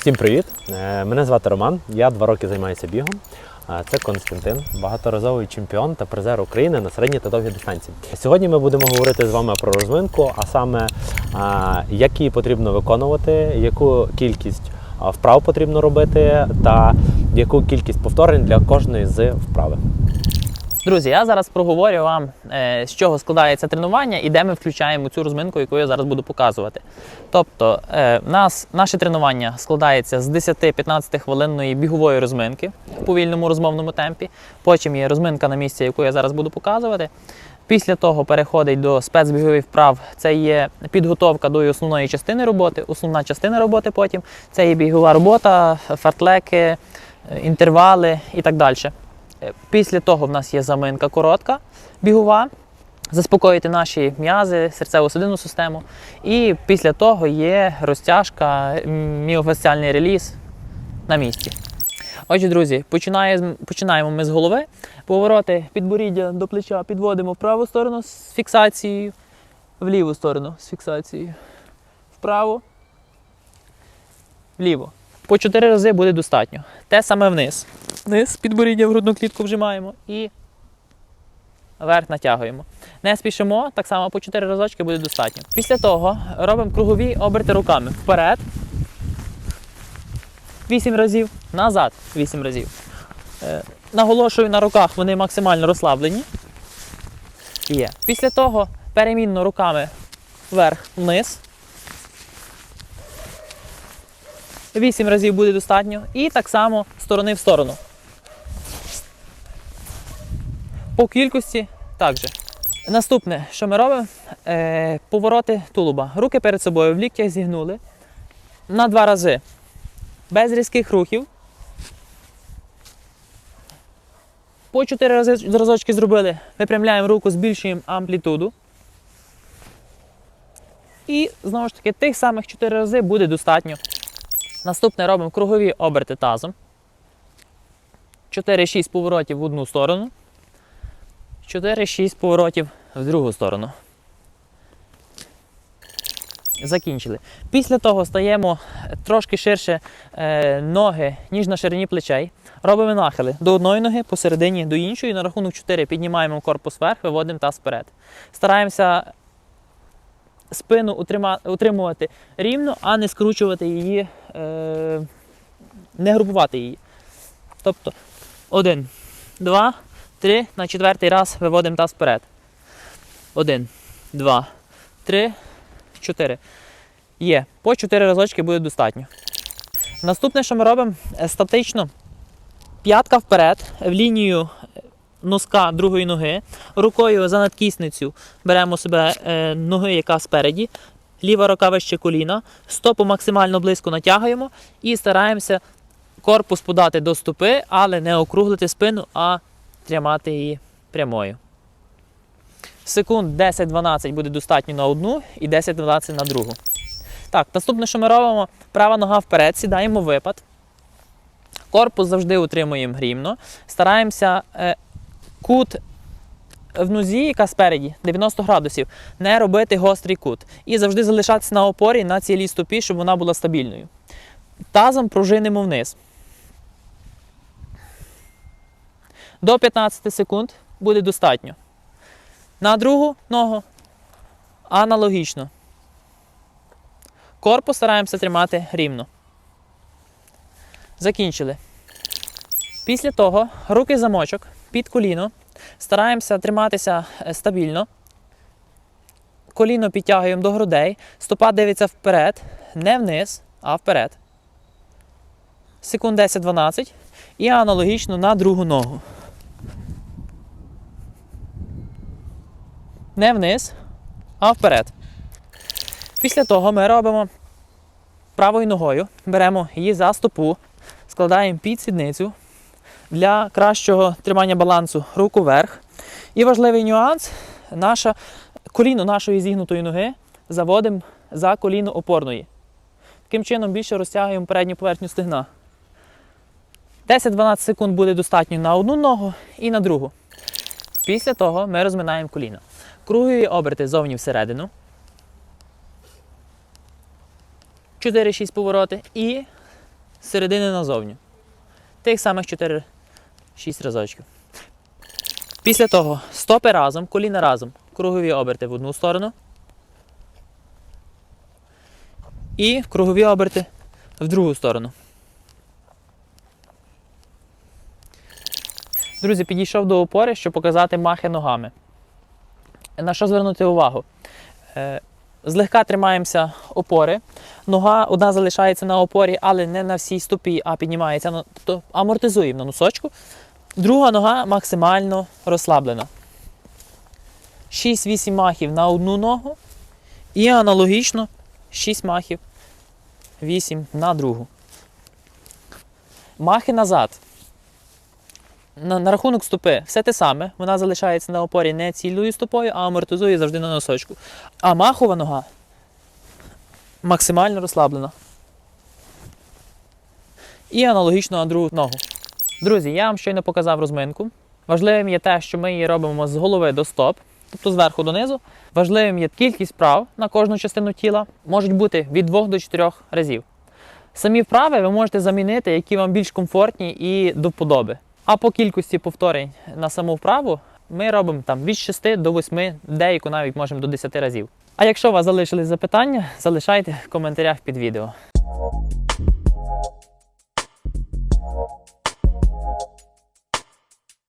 Всім привіт! Е, Мене звати Роман. Я два роки займаюся бігом. Е, Це Константин, багаторазовий чемпіон та призер України на середній та довгі дистанції. Сьогодні ми будемо говорити з вами про розминку, а саме які як її потрібно виконувати, яку кількість е, вправ потрібно робити, та яку кількість повторень для кожної з вправи. Друзі, я зараз проговорю вам, е, з чого складається тренування і де ми включаємо цю розминку, яку я зараз буду показувати. Тобто, е, нас, наше тренування складається з 10-15 хвилинної бігової розминки в повільному розмовному темпі. Потім є розминка на місці, яку я зараз буду показувати. Після того переходить до спецбігових вправ. Це є підготовка до основної частини роботи. Основна частина роботи потім це є бігова робота, фартлеки, е, інтервали і так далі. Е, Після того в нас є заминка коротка, бігова, заспокоїти наші м'язи, серцево-судинну систему. І після того є розтяжка, міофасціальний реліз на місці. Отже, друзі, починає, починаємо ми з голови. Повороти підборіддя до плеча підводимо в праву сторону з фіксацією, в ліву сторону з фіксацією. Вправо, вліво. По чотири рази буде достатньо. Те саме вниз. Вниз, підборіддя в грудну клітку вжимаємо і вверх натягуємо. Не спішимо, так само по 4 разочки буде достатньо. Після того робимо кругові оберти руками. Вперед. 8 разів, назад 8 разів. Е, наголошую на руках, вони максимально розслаблені. Є. Після того перемінно руками вверх-вниз. 8 разів буде достатньо. І так само сторони в сторону. По кількості також. Наступне, що ми робимо, е, повороти тулуба. Руки перед собою в ліктях зігнули на два рази. Без різких рухів. По 4 рази разочки зробили. Випрямляємо руку, збільшуємо амплітуду. І знову ж таки, тих самих 4 рази буде достатньо. Наступне робимо кругові оберти тазом. 4-6 поворотів в одну сторону. 4-6 поворотів в другу сторону. Закінчили. Після того стаємо трошки ширше е, ноги, ніж на ширині плечей. Робимо нахили до одної ноги, посередині до іншої. На рахунок 4 піднімаємо корпус вверх, виводимо таз вперед. Стараємося спину утрима- утримувати рівно, а не скручувати її, е, не групувати її. Тобто один, два, три, на четвертий раз виводимо таз вперед. Один, два, три, чотири. Є. По чотири разочки буде достатньо. Наступне, що ми робимо, е, статично. П'ятка вперед, в лінію е, носка другої ноги. Рукою за надкісницю беремо себе е, ноги, яка спереді. Ліва рука вище коліна. Стопу максимально близько натягуємо і стараємося корпус подати до стопи, але не округлити спину, а тримати її прямою. Секунд 10-12 буде достатньо на одну і 10-12 на другу. Так, наступне, що ми робимо, права нога вперед, сідаємо випад. Корпус завжди утримуємо рівно. Стараємося е, кут в нозі, яка спереді, 90 градусів, не робити гострий кут. І завжди залишатися на опорі на цілій стопі, щоб вона була стабільною. Тазом пружинимо вниз. До 15 секунд буде достатньо. На другу ногу аналогічно. Корпус стараємося тримати рівно. Закінчили. Після того руки замочок під коліно. Стараємося триматися е, стабільно. Коліно підтягуємо до грудей. Стопа дивиться вперед, не вниз, а вперед. Секунд 10-12. І аналогічно на другу ногу. Не вниз, а вперед. Після того ми робимо правою ногою, беремо її за стопу, складаємо під сідницю для кращого тримання балансу руку вверх. І важливий нюанс, наша, коліно нашої зігнутої ноги заводимо за коліно опорної. Таким чином більше розтягуємо передню поверхню стегна. 10-12 секунд буде достатньо на одну ногу і на другу. Після того ми розминаємо коліна. Кругові оберти зовні всередину. 4-6 повороти і середини назовню. Тих самих 4-6 разочків. Після того стопи разом, коліна разом, кругові оберти в одну сторону. І кругові оберти в другу сторону. Друзі, підійшов до опори, щоб показати махи ногами. На що звернути увагу? Е, Злегка тримаємося опори. Нога одна залишається на опорі, але не на всій стопі, а піднімається. Тобто амортизуємо на носочку. Друга нога максимально розслаблена. 6-8 махів на одну ногу. І аналогічно 6 махів 8 на другу. Махи назад. На, на рахунок стопи все те саме. Вона залишається на опорі не цілою стопою, а амортизує завжди на носочку. А махова нога максимально розслаблена. І аналогічно на другу ногу. Друзі, я вам щойно показав розминку. Важливим є те, що ми її робимо з голови до стоп, тобто зверху донизу. Важливим є кількість вправ на кожну частину тіла. Можуть бути від 2 до 4 разів. Самі вправи ви можете замінити, які вам більш комфортні і до вподоби. А по кількості повторень на саму вправу ми робимо там від 6 до 8, деяку навіть можемо до 10 разів. А якщо у вас залишились запитання, залишайте в коментарях під відео.